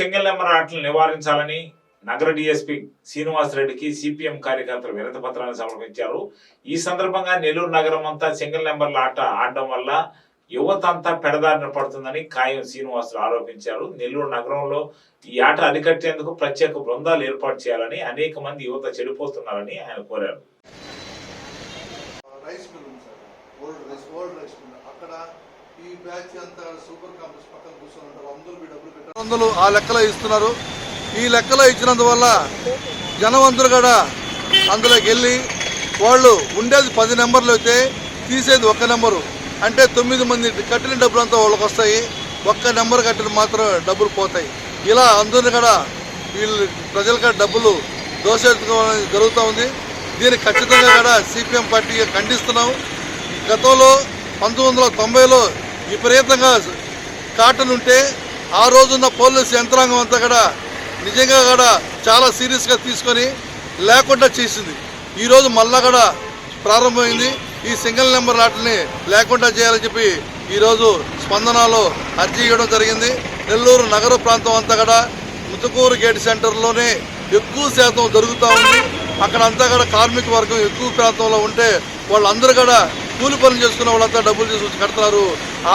Single number ఆటలు నివారించాలని నగర DSP శ్రీనివాసరెడ్డికి CPM కార్యకర్తలు వినతి పత్రాన్ని సమర్పించారు. ఈ సందర్భంగా నెల్లూరు నగరం అంతా సింగిల్ నెంబర్ల ఆట ఆడడం వల్ల యువత అంతా పెడదారిన పడుతుందని ఖాయం శ్రీనివాసులు ఆరోపించారు. నెల్లూరు నగరంలో ఈ ఆట అరికట్టేందుకు ప్రత్యేక బృందాలు ఏర్పాటు చేయాలని అనేక మంది యువత చెడిపోతున్నారని ఆయన కోరారు. అక్కడ ఈ బ్యాచ్ అంతా సూపర్ కాంప్లెక్స్ పక్కన అందరూ మీ డబ్బులు పెట్టారు. వందలు ఆ లెక్కలో ఇస్తున్నారు. ఈ లెక్కలో ఇచ్చినందువల్ల జనం అందరూ కూడా అందులోకి వెళ్ళి వాళ్ళు ఉండేది పది నెంబర్లు అయితే తీసేది ఒక్క నెంబరు. అంటే తొమ్మిది మంది కట్టిన డబ్బులు అంతా వాళ్ళకి వస్తాయి. ఒక్క నెంబర్ కట్టిన మాత్రం డబ్బులు పోతాయి. ఇలా అందరిని కూడా వీళ్ళు ప్రజలకు డబ్బులు దోషెత్తుకోవడం జరుగుతూ ఉంది. దీన్ని ఖచ్చితంగా కూడా సిపిఎం పార్టీ ఖండిస్తున్నాం. గతంలో పంతొమ్మిది వందల తొంభైలో విపరీతంగా కాటన్ ఉంటే ఆ రోజున్న పోలీసు యంత్రాంగం అంతా కూడా నిజంగా కూడా చాలా సీరియస్గా తీసుకొని లేకుండా చేసింది. ఈరోజు మళ్ళా కూడా ప్రారంభమైంది. ఈ సింగిల్ నెంబర్ ఆటల్ని లేకుండా చేయాలని చెప్పి ఈరోజు స్పందనలో అర్జీ ఇవ్వడం జరిగింది. నెల్లూరు నగర ప్రాంతం అంతా కూడా ముతుకూరు గేట్ సెంటర్లోనే ఎక్కువ శాతం జరుగుతూ ఉంది. అక్కడ అంతా కూడా కార్మిక వర్గం ఎక్కువ ప్రాంతంలో ఉంటే వాళ్ళందరూ కూడా కూలి పనులు చేసుకున్న వాళ్ళంతా డబ్బులు తీసుకొచ్చి కడతారు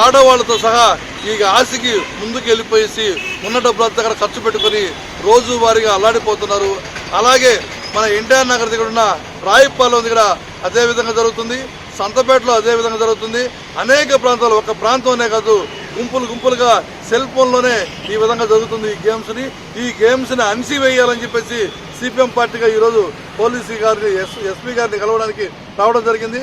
ఆడవాళ్ళతో సహా ఈ ఆశకి ముందుకు వెళ్ళిపోయేసి ఉన్న డబ్బులంతా అక్కడ ఖర్చు పెట్టుకొని రోజువారీగా అల్లాడిపోతున్నారు. అలాగే మన ఎన్టీఆర్ నగర్ దగ్గర ఉన్న రాయిపాలెం దగ్గర అదే విధంగా జరుగుతుంది. సంతపేటలో అదే విధంగా జరుగుతుంది. అనేక ప్రాంతాలు ఒక ప్రాంతంనే కాదు గుంపులు గుంపులుగా సెల్ ఫోన్లోనే ఈ విధంగా జరుగుతుంది ఈ గేమ్స్ని. ఈ గేమ్స్ని అణిసివేయాలని చెప్పేసి సిపిఎం పార్టీగా ఈరోజు పోలీసు గారిని ఎస్ ఎస్పీ గారిని కలవడానికి రావడం జరిగింది.